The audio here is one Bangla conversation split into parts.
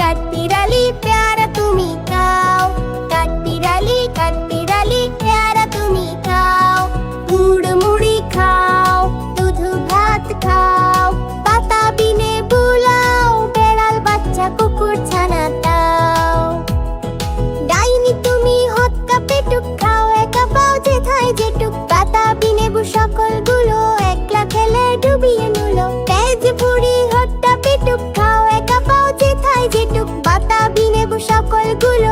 कट triángulo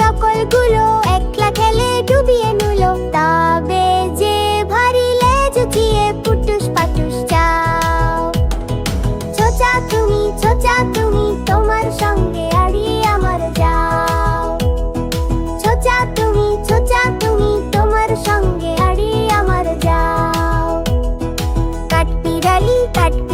সকলগুলো একলা খেলে ডুবিয়ে নিল। তবে যে ভারী লেজ উঠিয়ে পুটুস পাটুস যাও ছোচা তুমি ছোচা তুমি, তোমার সঙ্গে আড়িয়ে আমার যাও। ছোচা তুমি ছোচা তুমি, তোমার সঙ্গে আড়িয়ে আমার যাও। কাঠপিরালি কাঠপিরালি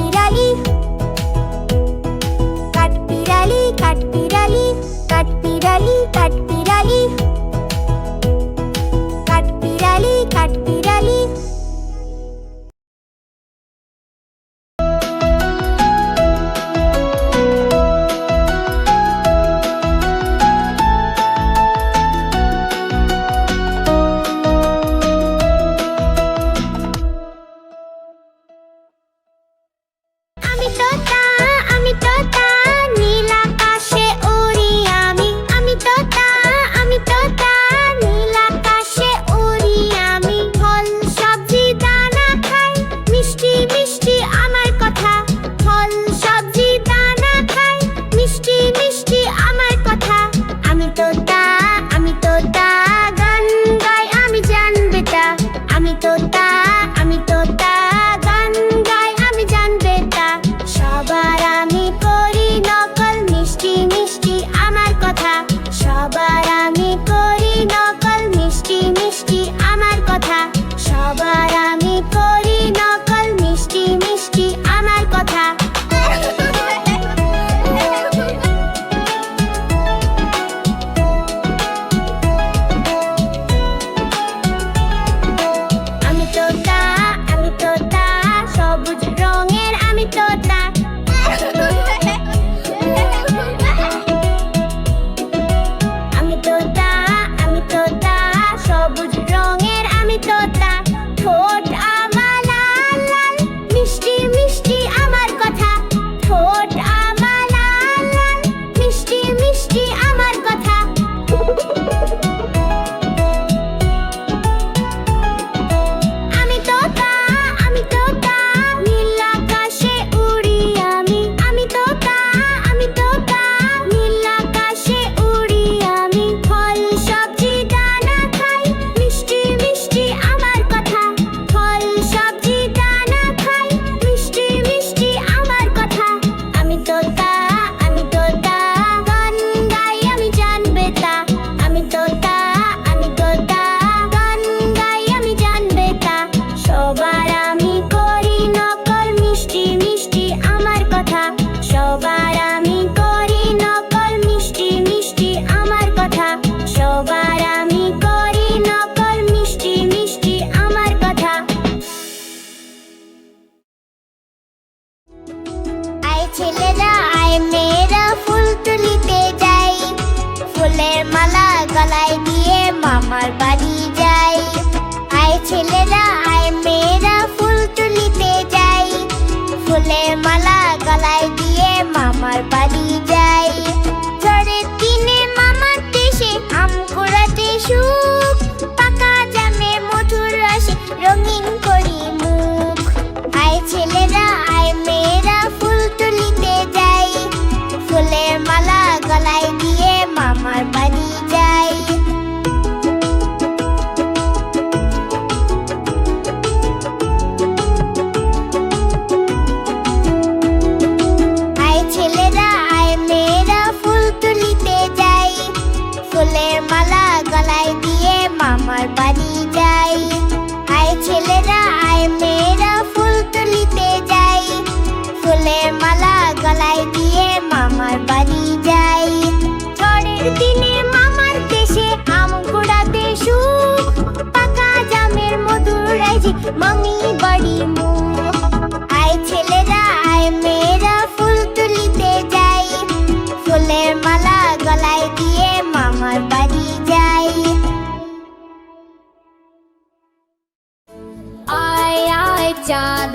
HDI. গলায়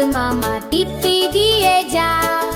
मामा टिप्पी दिए जा।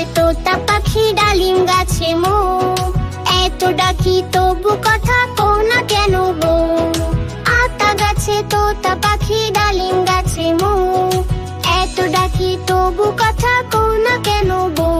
বসে তোতা পাখি ডালিম গাছে মো। এত ডাকি তবু কথা কো না কেন গো? আতা গাছে তোতা পাখি ডালিম গাছে মো। এত ডাকি তবু কথা কো না কেন গো?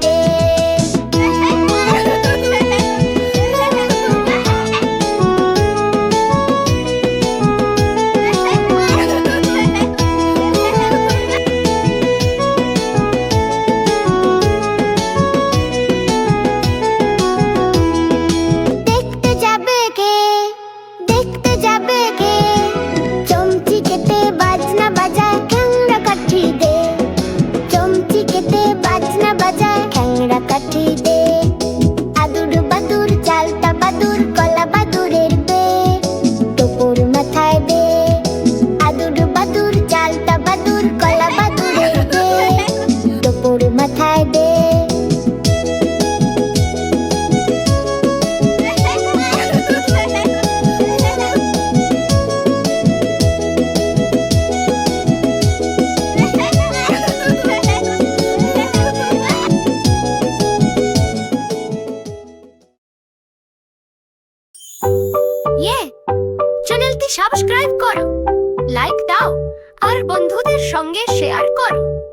day.